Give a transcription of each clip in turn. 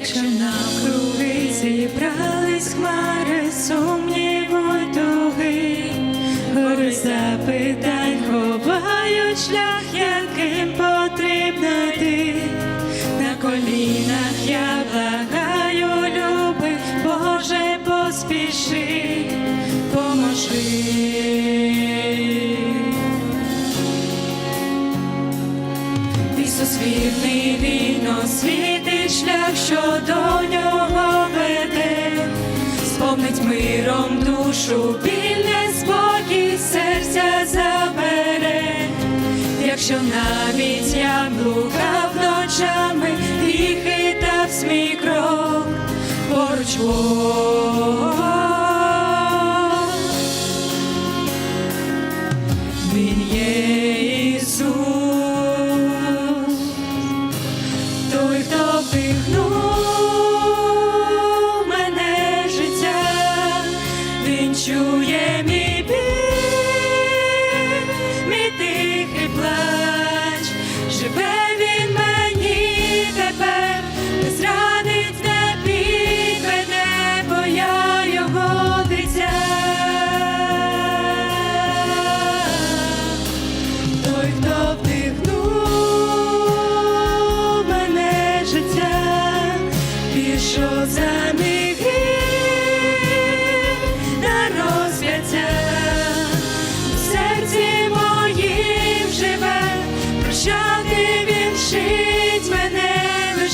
Якщо навкруги зібрались хмари, сумніву й туги, гори запитань ховають шлях, яким потрібно йти. На колінах я благаю, люби, Боже, поспіши, поможи. Ісус вірний, він освітить шлях, що до нього веде, сповнить миром душу, вільне спокій серця забере, якщо навіть я блукав ночами і хитав свій крок, поруч той,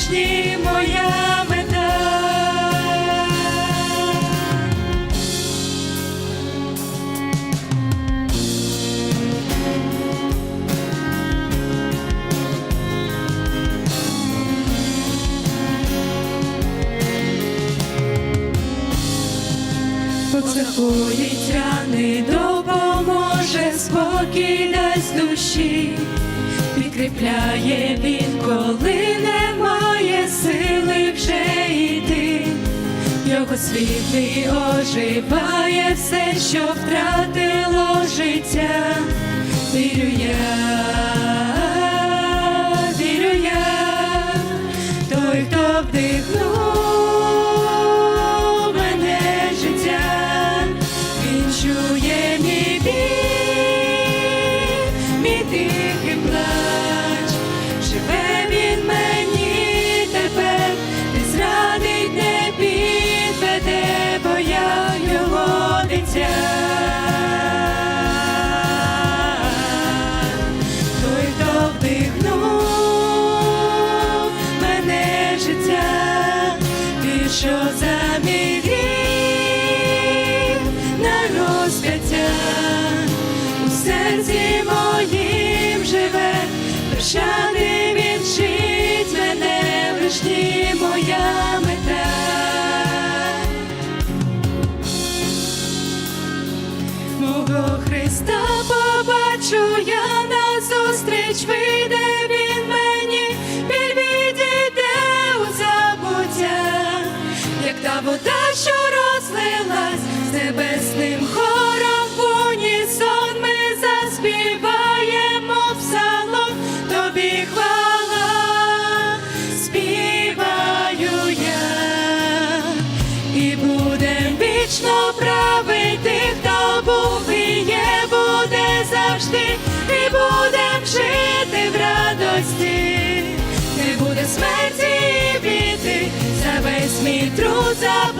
лиш ні моя мета. Позахоїть рани, допоможе, спокій дасть душі, підкріпляє він, коли сили вже йти. Його світлий оживає все, що втратило життя. Вірю я, вірю я, той, хто вдихнув shine. Смерті біди, за весь мій труд заплату